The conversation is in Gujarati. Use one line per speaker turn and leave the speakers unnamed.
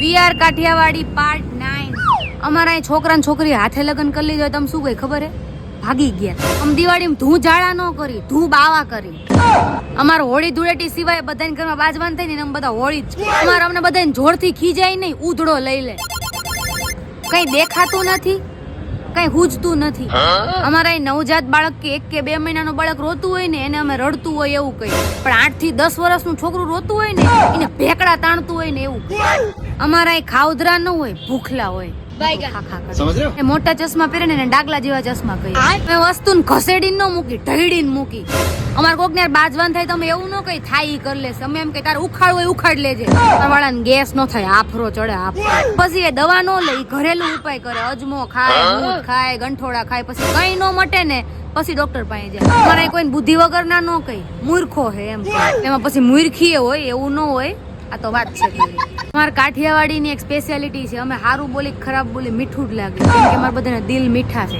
V R Kathiawadi part nine અમારા અહીં છોકરા ને છોકરી હાથે લગ્ન કરી લીધો તમે શું કઈ ખબર હે? ભાગી ગયા. આમ દિવાળી ધૂ ઝાડા ન કરી, ધૂ બાવા કરી. અમાર હોળી ધૂળેટી સિવાય બધાને ઘરમાં બાજવાન થઈ ને બધા હોળી જ. અમારે અમને બધાને જોરથી ખીજાય નહીં, ઉધડો લઈ લે. કઈ દેખાતું નથી. કઈ હુજતું નથી. અમારા નવજાત બાળક કે એક કે બે મહિનાનું બાળક રોતું હોય ને એને અમે રડતું હોય એવું કહીએ. પણ આઠથી દસ વર્ષનું છોકરું રોતું હોય ને, એને ભેકડા તાણતું હોય ને એવું અમારા ખાવધરા ન હોય, ભૂખલા હોય. મોટા ચશ્મા પહેરે ને ડાગલા જેવા ચશ્મા કહીએ મેં વસ્તુ ઘસેડી ન મૂકી ઢળી મૂકી. અમારે કોક ને બાજવાન થાય તમે એવું ન કઈ થાય ઈ કરી લેશે. અમે એમ કે તારે ઉખાડ હોય ઉખાડ લેજે. વાળા ને ગેસ નો થાય આફરો ચડે આફરો. પછી એ દવા નો લે ઘરેલું ઉપાય કરે. અજમો ખાય મૂળ ખાય ગંઠોડા ખાય પછી કઈ ન મટે ને પછી ડોક્ટર પાસે જાય. મારે કોઈ બુદ્ધિ વગર ના ન કઈ મૂર્ખો હે એમ. એમાં પછી મૂર્ખી હોય એવું ન હોય. આ તો વાત છે અમારે કાઠિયાવાડીની એક સ્પેશિયાલિટી છે. અમે સારું બોલી ખરાબ બોલી મીઠું જ લાગે. કે અમારા બધાના દિલ મીઠા છે.